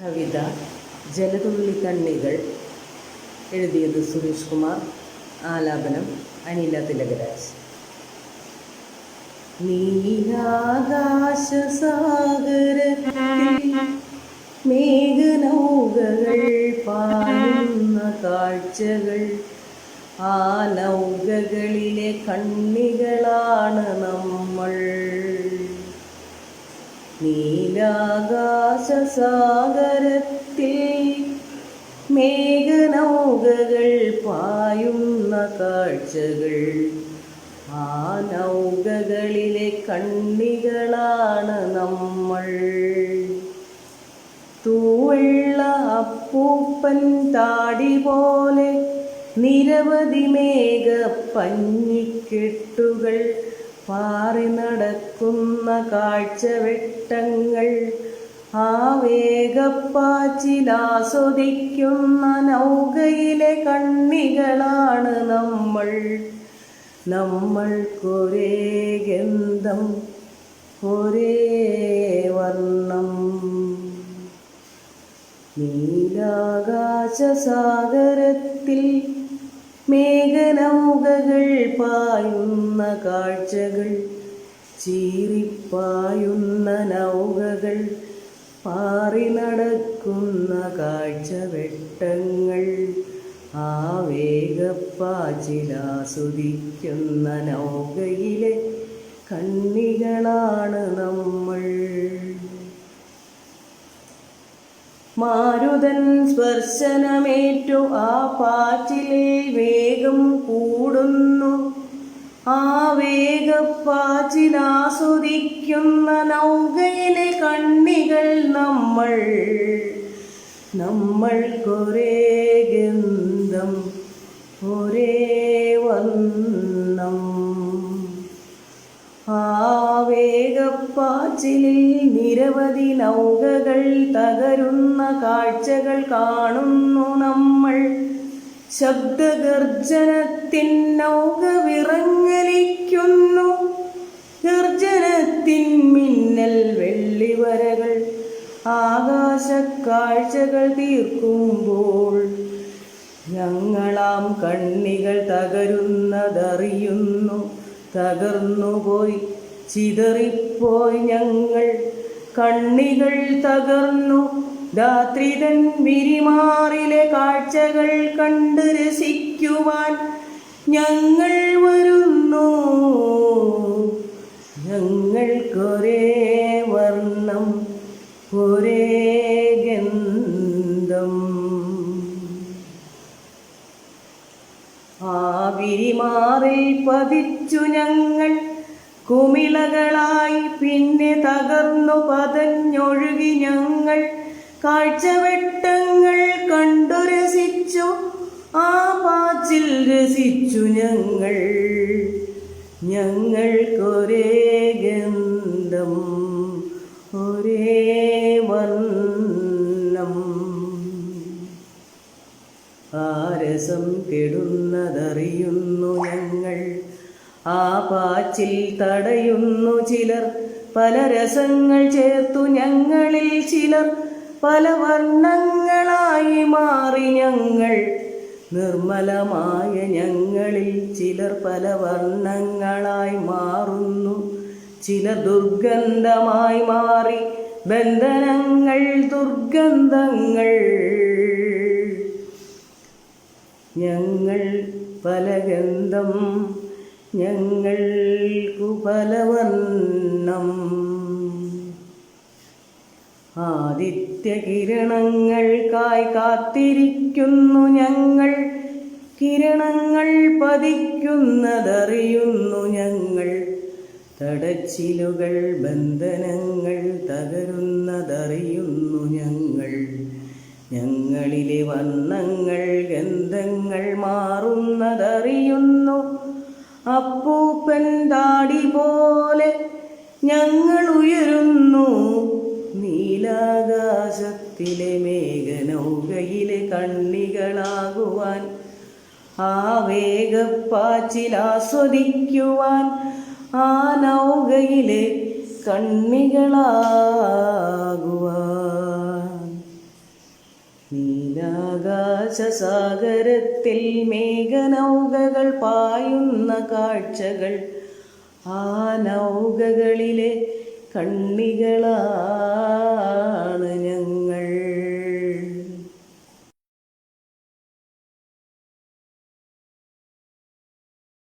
കവിത ജലതുള്ളി കണ്ണികൾ എഴുതിയത് സുരേഷ് കുമാർ. ആലാപനം അനില തിലകരാജ്. നീലാകാശസാഗരത്തിൽ മേഘനൗകകൾ പാടുന്ന കാഴ്ചകൾ. ആ നൗകകളിലെ കണ്ണികളാണ് നമ്മൾ. നീലാകാശസാഗരത്തിൽ മേഘനൗകകൾ പായുന്ന കാഴ്ചകൾ. ആ നൗകകളിലെ കണ്ണികളാണ് നമ്മൾ. തൂവെള്ള അപ്പൂപ്പൻ താടി പോലെ നിരവധി മേഘ പഞ്ഞിക്കെട്ടുകൾ പാറി നടക്കുന്ന കാഴ്ചവെട്ടങ്ങൾ ആവേഗപ്പാച്ചിലാസ്വദിക്കുന്ന വേഗപ്പാച്ചിലാസ്വദിക്കുന്ന നൗകയിലെ കണ്ണികളാണ് നമ്മൾ. നമ്മൾക്കൊരേ ഗന്ധം ഒരേ വർണം. നീലാകാശസാഗരത്തിൽ മേഘനൗകകൾ പായുന്ന കാഴ്ചകൾ ചീറിപ്പായുന്ന നൗകകൾ പാറി നടക്കുന്ന കാഴ്ചവെട്ടങ്ങൾ ആ വേഗപ്പാച്ചിലാസ്വദിക്കുന്ന നൗകയിലെ കണ്ണികളാണ് നമ്മൾ. മാരുതൻ സ്പർശനമേറ്റു ആ പാച്ചിലെ വേഗം കൂടുന്നു വേഗപ്പാച്ചിലാസ്വദിക്കുന്ന നൗകയിലെ കണ്ണികൾ നമ്മൾ. നമ്മൾ കൊറേ ഗന്ധം ഒരേ വന്നം ആ വേഗപ്പാച്ചിലിൽ നിരവധി നൗകകൾ തകരുന്ന കാഴ്ചകൾ കാണുന്നു നമ്മൾ. ശബ്ദഗർജനത്തിൻ നൗക വിറങ്ങലിക്കുന്നു ഗർജനത്തിൻ മിന്നൽ വെള്ളിവരകൾ. ആകാശക്കാഴ്ചകൾ തീർക്കുമ്പോൾ ഞങ്ങളാം കണ്ണികൾ തകരുന്നതറിയുന്നു. തകർന്നുപോയി ചിതറിപ്പോയി ഞങ്ങൾ. കണ്ണികൾ തകർന്നു രാത്രിതൻ വിരിമാറിലെ കാഴ്ചകൾ കണ്ട് രസിക്കുവാൻ ഞങ്ങൾ ഞങ്ങൾക്കൊരേ വർണം ഒരേ ഗന്ധം. ആ വിരിമാറിൽ പതിച്ചു ഞങ്ങൾ കുമിളകളായി പിന്നെ തകർന്നു പതഞ്ഞൊഴുകി ഞങ്ങൾ കാഴ്ചവെട്ടങ്ങൾ കണ്ടു രസിച്ചു ആ പാച്ചിൽ രസിച്ചു ഞങ്ങൾ. ഞങ്ങൾക്കൊരേ ഗന്ധം ഒരേ വർണം ആരസം കെടുന്നതറിയുന്നു ഞങ്ങൾ. ആ പാച്ചിൽ തടയുന്നു ചിലർ. പല രസങ്ങൾ ചേർത്തു ഞങ്ങളിൽ ചിലർ. പല വർണങ്ങളായി മാറി ഞങ്ങൾ. നിർമ്മലമായ ഞങ്ങളിൽ ചിലർ പല വർണങ്ങളായി മാറുന്നു. ചില ദുർഗന്ധമായി മാറി ബന്ധനങ്ങൾ ദുർഗന്ധങ്ങൾ. ഞങ്ങൾ പല ഗന്ധം ഞങ്ങൾക്കു പല വർണം കായ് കാത്തിരിക്കുന്നു ഞങ്ങൾ. കിരണങ്ങൾ പതിക്കുന്നതറിയുന്നു ഞങ്ങൾ. തടച്ചിലുകൾ ബന്ധനങ്ങൾ തകരുന്നതറിയുന്നു ഞങ്ങൾ. ഞങ്ങളിലെ വർണങ്ങൾ ഗന്ധങ്ങൾ മാറുന്നതറിയുന്നു. അപ്പൂപ്പൻ താടി പോലെ ഞങ്ങൾ ഉയരുന്നു. നീലാകാശത്തിലെ മേഘനൗകയിലെ കണ്ണികളാകുവാൻ ആ വേഗപ്പാച്ചിലാസ്വദിക്കുവാൻ ആ നൗകയിലെ കണ്ണികളാകുവാകാശസാഗരത്തിൽ മേഘനൗകകൾ പായുന്ന കാഴ്ചകൾ ആ നൗകകളിലെ കണ്ണികളാണ് ഞാൻ.